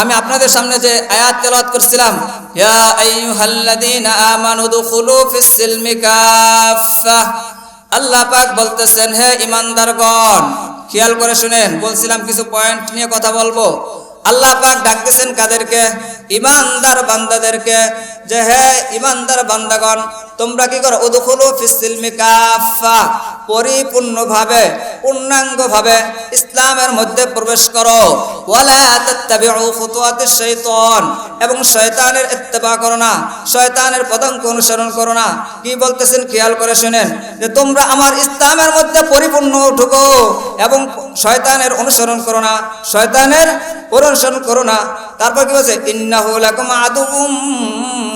আমি আপনাদের সামনে যে আয়াত তেলাওয়াত করছিলাম, ইয়া আইয়ুহাল্লাযীনা আমানু দুখুলু ফিস সিলমি কাফফা। আল্লাহ পাক বলতেছেন, হে ইমানদারগণ, খেয়াল করে শুনেন, বলছিলাম কিছু পয়েন্ট নিয়ে কথা বলব। আল্লাহ পাক ডাকতেছেন কাদেরকে? ইমানদার বান্দাদেরকে। যে হে ইমানদার বান্দাগণ, তোমরা কি করো? উদখুলু ফিস সিলমি কাফফা। পরিপূর্ণভাবে, পূর্ণাঙ্গভাবে ইসলামের মধ্যে প্রবেশ করো। ওয়ালা তাত্তাবিউ খুতুওয়াতিশ শাইতান এবং শয়তানের ইত্তেবা করো না। শয়তানের পদাঙ্ক অনুসরণ করো না। কি বলতেছেন? খেয়াল করে শুনেন। যে তোমরা আমার ইসলামের মধ্যে পরিপূর্ণ ঢুকো এবং শয়তানের অনুসরণ করো না, শয়তানের অনুসরণ করো না। তারপর কি বলছে? ইন্নাহু লাকুম আদুউম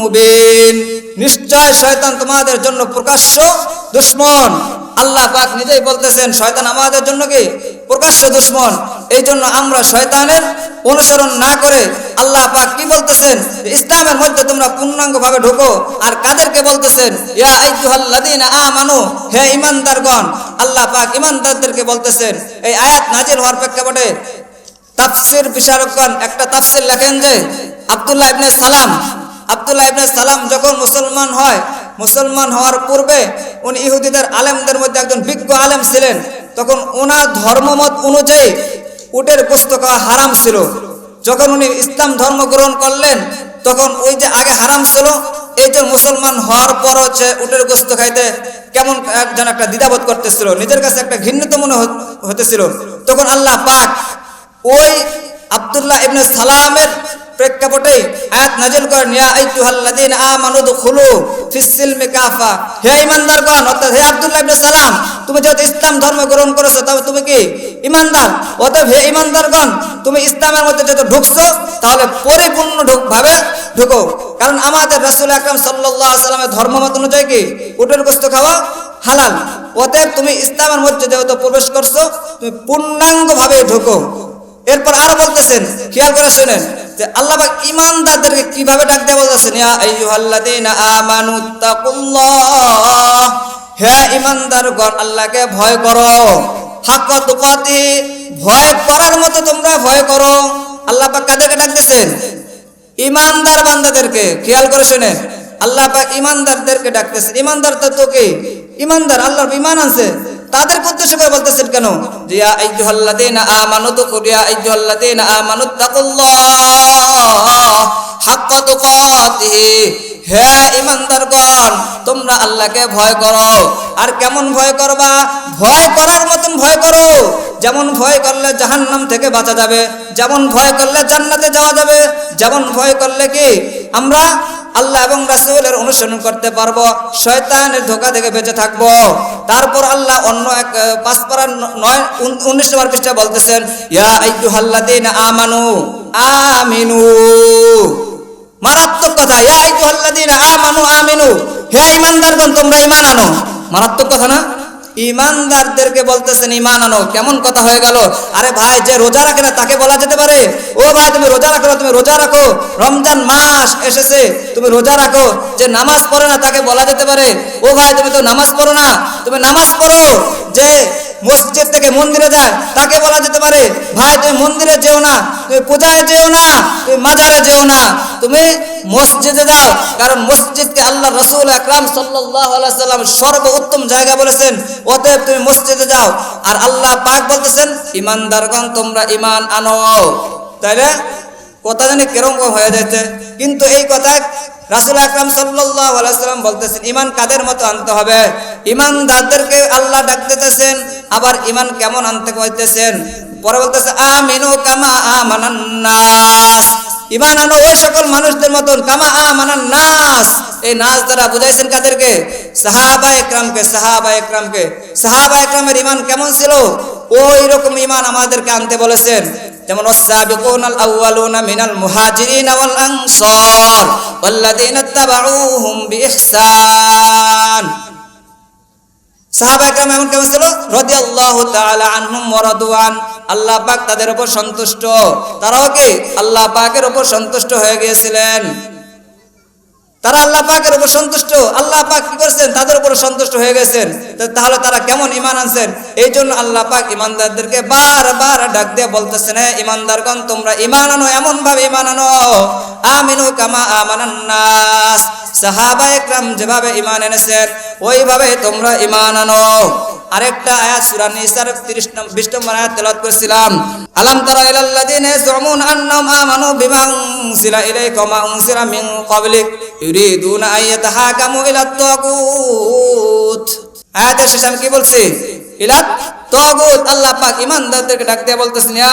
মুবিন। নিশ্চয় শয়তান তোমাদের জন্য প্রকাশ্য দুশ্মন। আল্লাহ পাক নিজেই বলতেছেন, শয়তান আমাদের জন্য কি? প্রকাশ্য দুশ্মন। এই জন্য আমরা শয়তানের অনুসরণ না করে আল্লাহ পাক কি বলতেছেন? ইসলামের মধ্যে তোমরা পূর্ণাঙ্গ ভাবে ঢোকো। আর কাদেরকে বলতেছেন? ইয়া আইয়ুহাল্লাযীনা আমানু, হে ঈমানদারগণ, আল্লাহ পাক ঈমানদারদেরকে বলতেছেন, এই আয়াত নাজিল হওয়ার প্রেক্ষাপটে তাফসির বিশারকগণ একটা তাফসির লেখেন যে, আব্দুল্লাহ ইবনে সালাম, আব্দুল্লাহ ইবনে সালাম যখন মুসলমান হয়, মুসলমান হওয়ার পূর্বে উনি ইহুদিদের আলেমদের মধ্যে একজন বিজ্ঞ আলেম ছিলেন। তখন ওনার ধর্মমত অনুযায়ী উটের গোস্ত খাওয়া হারাম ছিল। যখন উনি ইসলাম ধর্ম গ্রহণ করলেন, তখন ওই যে আগে হারাম ছিল, এই যে মুসলমান হওয়ার পর হচ্ছে উটের গোস্ত খাইতে কেমন একজন একটা দ্বিধাবোধ করতেছিল, নিজের কাছে একটা ঘৃণিত মনে হত- হতেছিল। তখন আল্লাহ পাক ওই আব্দুল্লাহ ইবনে সালামের প্রেক্ষাপটে আয়াত নাজিল করেন, ইয়া আইয়ুহাল্লাযীনা আমানু দুখুলু ফিস সিলমি কাফা। হে ঈমানদারগণ, অর্থাৎ হে আব্দুল্লাহ ইবনে সালাম, তুমি যেহেতু ইসলাম ধর্ম গ্রহণ করেছ তবে তুমি কি ঈমানদার? অতএব হে ঈমানদারগণ, তুমি ইসলামের মধ্যে যেহেতু ঢুকছো, তাহলে পরিপূর্ণ ভাবে ঢুকো। কারণ আমাদের রাসূল আকরাম সাল্লাল্লাহু আলাইহি সাল্লামের ধর্মমত অনুযায়ী কি? উটের গোশত খাওয়া হালাল। অতএব তুমি ইসলামের মধ্যে যেহেতু প্রবেশ করছ, তুমি পূর্ণাঙ্গ ভাবে ঢুকো। এরপর আরও বলতেছেন, খেয়াল করে শুনেন। যে আল্লাহ পাক ইমানদারদেরকে কীভাবে ডাক দিয়ে বলতেছেন, ইয়া আইয়ুহাল্লাযীনা আমানু তাকুল্লাহ হে ইমানদারগণ আল্লাহকে ভয় করো। হাক্কা তুকাতি, ভয় করার মতো তোমরা ভয় করো। আল্লাহ পাক কাদেরকে ডাকতেছেন ইমানদার বান্দাদেরকে, খেয়াল করে শুনেন আল্লাহ পাক ইমানদারদেরকে ডাকতেছেন ইমানদার তো কি? ইমানদার আল্লাহর ইমান আছে তাদের উদ্দেশ্য করে বলতেছেন কেন? যে ইয়া আইয়ুহাল্লাযীনা আমানু তুকুর ইয়া আইয়ুহাল্লাযীনা আমানু তোমরা আল্লাহকে ভয় করো। আর কেমন ভয় করবা? ভয় করার মতন ভয় করো। যেমন ভয় করলে জাহান্নাম থেকে বাঁচা যাবে, যেমন ভয় করলে জান্নাতে যাওয়া যাবে, যেমন ভয় করলে কি? আমরা আল্লাহ এবং রাসুলের অনুসরণ করতে পারব শয়তানের ধোকা থেকে বেঁচে থাকব। তারপর আল্লাহ অন্য এক আহ, পাঁচ পারার নয় উন- উনিশ নম্বর পৃষ্ঠা বলতেছেন ইয়া আইয়ুহাল্লাযীনা আমানু আমিনু। মারাত্মক কথা ইয়া আইয়ুহাল্লাযীনা আমানু আমিনু। হে ইমানদারগণ তোমরা ইমান আনো। মারাত্মক কথা না? ইমানদারদেরকে বলতেছেন ইমান আনো। কেমন কথা হয়ে গেল? আরে ভাই, যে রোজা রাখে না তাকে বলা যেতে পারে? ও ভাই, তুমি রোজা রাখো না, তুমি রোজা রাখো। রমজান মাস এসেছে, তুমি রোজা রাখো। যে নামাজ পড়ো না তাকে বলা যেতে পারে? ও ভাই, তুমি তো নামাজ পড়ো না। তুমি নামাজ পড়ো। যে মন্দিরে যায় তাকে বলা যেতে পারে, ভাই, তুমি মন্দিরে যেও না, তুমি পূজায় যেও না, তুমি মাজারে যেও না, তুমি মসজিদে যাও। কারণ মসজিদকে আল্লাহ রসুল আকরাম সাল্লাম সর্বোত্তম জায়গা বলেছেন, অতএব তুমি মসজিদে যাও। আর আল্লাহ পাক বলতেছেন, ইমানদারগণ, তোমরা ইমান আনো। তাইলে, কথা জানি কীরকম হয়ে যাচ্ছে কিন্তু এই কথা রাসুল আকরাম সাল্লাম বলতেছেন, ইমান কাদের মতো আনতে হবে? ইমান ইমানদারদেরকে আল্লাহ ডাক দিতেছেন আবার ইমান কেমন আনতে কইতেছেন? পরে বলতেছে, আমিনু কামা আমানান নাস ইমান আনো ওই সকল মানুষদের মতন, কামা আমানান এই নাস দ্বারা বুঝাইছেন কাদেরকে? সাহাবা একরামকে সাহাবা একরামকে। সাহাবা একরামের ইমান কেমন ছিল? ওই রকম ইমান আমাদেরকে আনতে বলেছেন। যেমন والسابقون الأولون من المهاجرين والأنصار والذين اتبعوهم بإحسان সাহাবা একরাম এমন কেমন ছিল রাদিয়াল্লাহু তাআলা আনহুম ওয়া রাদওয়ান আল্লাহ পাক তাদের উপর সন্তুষ্ট তারাও কি আল্লাহ পাকের উপর সন্তুষ্ট হয়ে গিয়েছিলেন তারা আল্লাহ পাকের উপর সন্তুষ্ট। আল্লাহ পাক কি করেছেন? তাদের উপর সন্তুষ্ট হয়ে গেছেন। তাহলে তারা কেমন ইমান আনছেন? এই জন্য আল্লাহ পাক ইমানদারদেরকে বারবার ডাক দিয়ে বলতেছেন হ্যাঁ ইমানদারগণ তোমরা ইমান আনো এমন ভাবে ইমান আনো। আমিনু কামা আমানান নাস। সাহাবা একরাম যেভাবে ইমান এনেছেন, ওইভাবে তোমরা ইমান আনো। আরেকটা আয়াত, সূরা নিসার 30 নম্বর 20 নম্বর আয়াত তেলাওয়াত করেছিলাম। আলাম তারা ইলাল্লাযিনা ইয়াজুমুন আন্নাহুম আমানু বিমা উনসিলা ইলাইকা মা উনসিলা মিন ক্বাবলিক, ইউরিদুনা আইয়াতাহাকামু ইয়াতাহাকামু ইলা তাগুত। আয়াতের শেষে আমি কি বলছি? ইলা তাগুত, আল্লাহ পাক ঈমানদারদেরকে ডাক দিয়ে বলতেছেন, ইয়া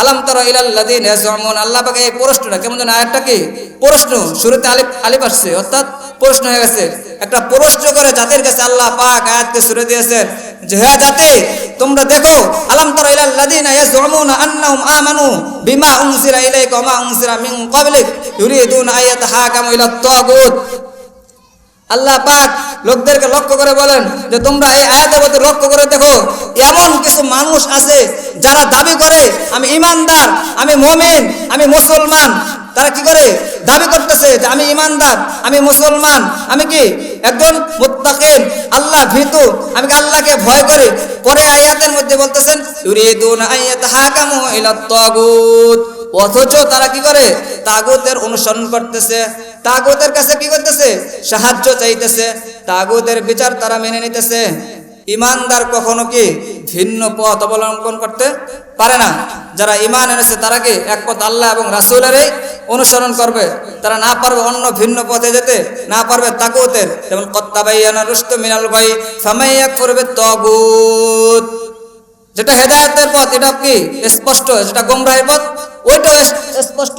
আলাম তারা ইলাল্লাযিনা ইয়াজুমুন। আল্লাহ পাক এই প্রশ্নটা, কেমন যেন আয়াতটা কি? প্রশ্ন শুরুতে আলিফ আলিফ আসছে, অর্থাৎ প্রশ্ন হয়ে গেছে। একটা প্রশ্ন করে জাতির কাছে আল্লাহ পাক আয়াতকে সুরে দিয়েছেন যে হ্যাঁ জাতি, তোমরা দেখো, আলাম তারা ইলাল্লাযিনা ইয়াজুমুনা আন্নাহুম আমানু বিমা উনসিলা ইলাইকা ওয়া মা উনসিলা মিন ক্বাবলিক ইউরিদুনা আন ইয়াতাহাকামু ইলা তাগুত। আল্লাহ পাক লোকদেরকে লক্ষ্য করে বলেন যে তোমরা এই আয়াতের মধ্যে লক্ষ্য করে দেখো, এমন কিছু মানুষ আছে যারা দাবি করে, আমি ইমানদার, আমি মমিন, আমি মুসলমান। তারা কি করে? দাবি করতেছে যে আমি ইমানদার, আমি মুসলমান, আমি কি একজন মুত্তাকিন, আল্লাহ ভীতু, আমি কি আল্লাহকে ভয় করি? পরে আয়াতের মধ্যে বলতেছেন, ইউরিদুনা আন ইয়াতাহাকামু ইলা তাগুত। অথচ তারা কি করে? তাগুতের অনুসরণ করতেছে। তাগুতের কাছে কি করতেছে? সাহায্য চাইতেছে। তাগুতের বিচার তারা মেনে নিতেছে। ইমানদার কখনো কি ভিন্ন পথ অবলম্বন করতে পারে না? যারা ইমান এনেছে, তারা কি এক পথ আল্লাহ এবং রাসুলেরই অনুসরণ করবে? তারা না পারবে অন্য ভিন্ন পথে যেতে, না পারবে তাগুতের। যেমন মিনাল ভাই ফামাইয়া করবে তগুত। যেটা হেদায়তের পথ, এটা কি স্পষ্ট? যেটা গোমরাহের পথ ওইটা স্পষ্ট।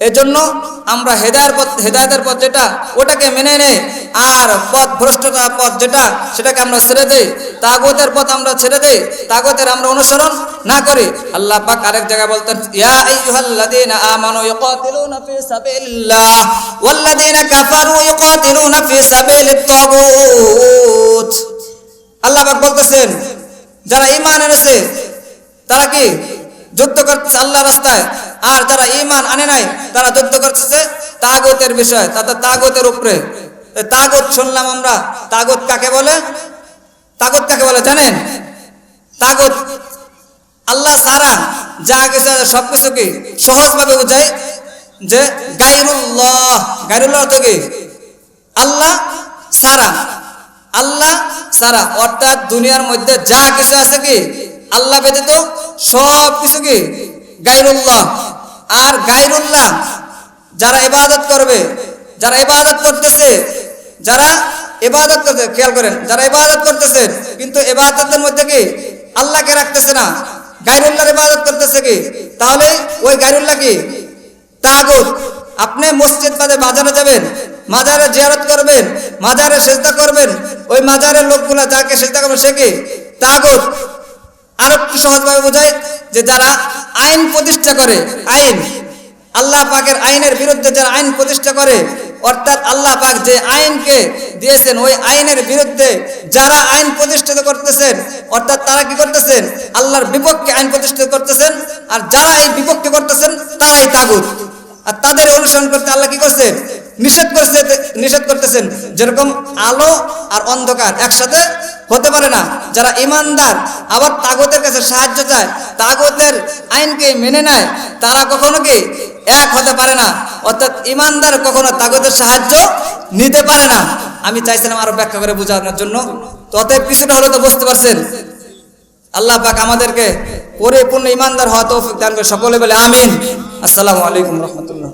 এজন্য আমরা হেদায়ের পথ, হেদায়তের পথ যেটা, ওটাকে মেনে নেই। আর পথ ভ্রষ্টতার পথ যেটা, সেটাকে আমরা ছেড়ে দেই। তাগতের পথ আমরা ছেড়ে দেই। তাগতের আমরা অনুসরণ না করি। আল্লাহ পাক আরেক জায়গায় বলতেন, ইয়া আইয়ুহাল্লাযীনা আমানু ইউকাতিলুনা ফি সাবিলিল্লাহ, ওয়াল্লাযীনা কাফারু ইউকাতিলুনা ফি সাবিলিত তাগুত। আল্লাহ পাক বলতেছেন, যারা ঈমান এনেছে, তারা কি যুদ্ধ করতেছে আল্লাহ রাস্তায়। আর যারা ইমান আনে নাই, তারা যুদ্ধ করতেছে তাগতের বিষয়, তাতে তাগতের উপরে। তাগত শুনলাম আমরা। তাগত কাকে বলে? তাগত কাকে বলে জানেন? তাগত আল্লাহ সারা যা কিছু সব কিছু কি সহজভাবে বোঝায় যে গাইরুল্লাহ। গাইরুল্লাহ অর্থ কি? আল্লাহ সারা। আল্লাহ সারা। অর্থাৎ দুনিয়ার মধ্যে যা কিছু আছে কি আল্লাহ ব্যতীত সব কিছু কি গাইরুল্লাহ। আর গাইরুল্লাহ যারা ইবাদত করবে, যারা ইবাদত করতেছে, যারা ইবাদত করতে, খেয়াল করেন, যারা ইবাদত করতেছেন কিন্তু ইবাদতের মধ্যে কি আল্লাহকে রাখতেছে না, গাইরুল্লাহর ইবাদত করতেছে কি? তাহলে ওই গাইরুল্লাহ কি? তাগুত। আপনি মসজিদ বাদে বাজারে যাবেন, মাজারে জিয়ারত করবেন, মাজারে সেজদা করবেন, ওই মাজারের লোকগুলা যাকে সেজদা করবেন সে কি? তাগুত। আর একটু সহজভাবে বোঝায় যে যারা আইন প্রতিষ্ঠা করে, আইন, আল্লাহ পাকের আইনের বিরুদ্ধে যারা আইন প্রতিষ্ঠা করে, অর্থাৎ আল্লাহ পাক যে আইনকে দিয়েছেন, ওই আইনের বিরুদ্ধে যারা আইন প্রতিষ্ঠিত করতেছেন, অর্থাৎ তারা কি করতেছেন? আল্লাহর বিপক্ষে আইন প্রতিষ্ঠিত করতেছেন, আর যারা এই বিপক্ষে করতেছেন, তারাই তাগুত। আর তাদের অনুসরণ করতে আল্লাহ কি করছেন? নিষেধ করছে নিষেধ করতেছেন। যেরকম আলো আর অন্ধকার একসাথে হতে পারে না। যারা ইমানদার, আবার তাগতের কাছে সাহায্য চায়, তাগতের আইনকে মেনে নেয়, তারা কখনো কি এক হতে পারে না? অর্থাৎ ইমানদার কখনো তাগতের সাহায্য নিতে পারে না। আমি চাইছিলাম আরও ব্যাখ্যা করে বোঝানোর জন্য। তো কিছুটা হলে তো বুঝতে পারছেন। আল্লাহ পাক আমাদেরকে পরিপূর্ণ ইমানদার হওয়া তৌফিক দান করে সকলে বলে আমিন। আসসালামু আলাইকুম রহমতুল্লাহ।